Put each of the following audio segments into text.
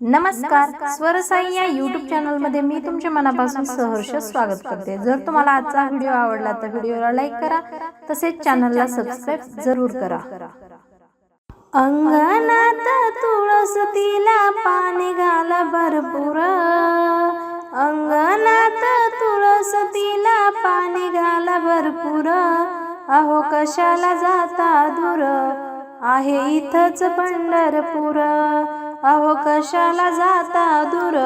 नमस्कार. स्वरसाई या युट्यूब चॅनलमध्ये मी तुमच्या मनापासून सहर्ष स्वागत करते. जर तुम्हाला आजचा व्हिडिओ आवडला तर व्हिडिओला लाईक करा. तसेच चॅनलला सबस्क्राईब जरूर करा. अंगणात तुळस तिला पाणी घाल भरपूर. अंगणात तुळस तिला पाणी घाल भरपूर. अहो कशाला जाता दूर? आहे इथंच पंढरपूर. अहो कशाला जाता दूर?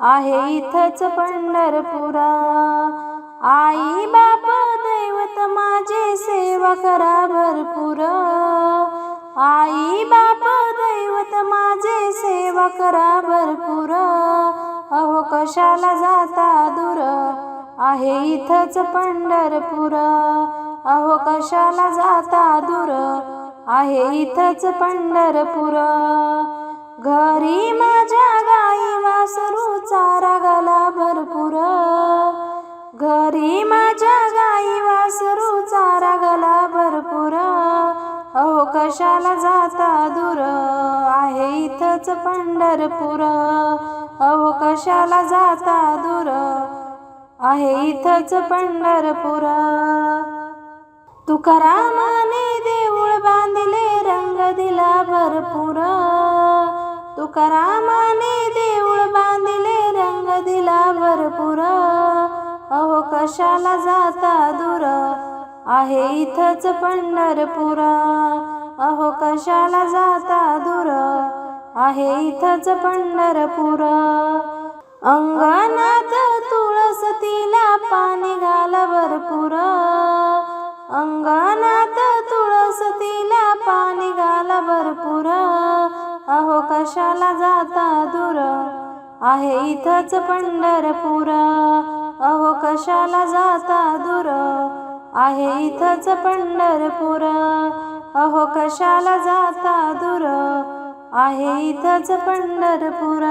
आहे इथंच पंढरपुरा. आई बाप दैवत माझे सेवा करा भरपूर. आई बाप दैवत माझे सेवा करा भरपूर. अहो कशाला जाता दूर? आहे इथंच पंढरपूर. अहो कशाला जाता दूर? आहे इथंच पंढरपूर. घरी माझ्या गाई वासरू चारा गला भरपूर. घरी माझ्या गाई वासरू चारा गला भरपूर. अहो कशाला जाता दूर? आहे इथंच पंढरपूर. अहो कशाला जाता दूर? आहे इथंच पंढरपूर. तुकारामाने दे तुकारामाने देऊळ बांधले रंग दिला भरपूर. अहो कशाला जाता दूर? आहे इथंच पंढरपूर. अहो कशाला जाता दूर? आहे इथंच पंढरपूर. अंगणात तुळस तिला पाणी घाल भरपूर. कशाला जाता दूर? आहे इथंच पंढरपूर. अहो कशाला जाता दूर? आहे इथंच पंढरपूर. अहो कशाला जाता दूर? आहे इथंच पंढरपूर.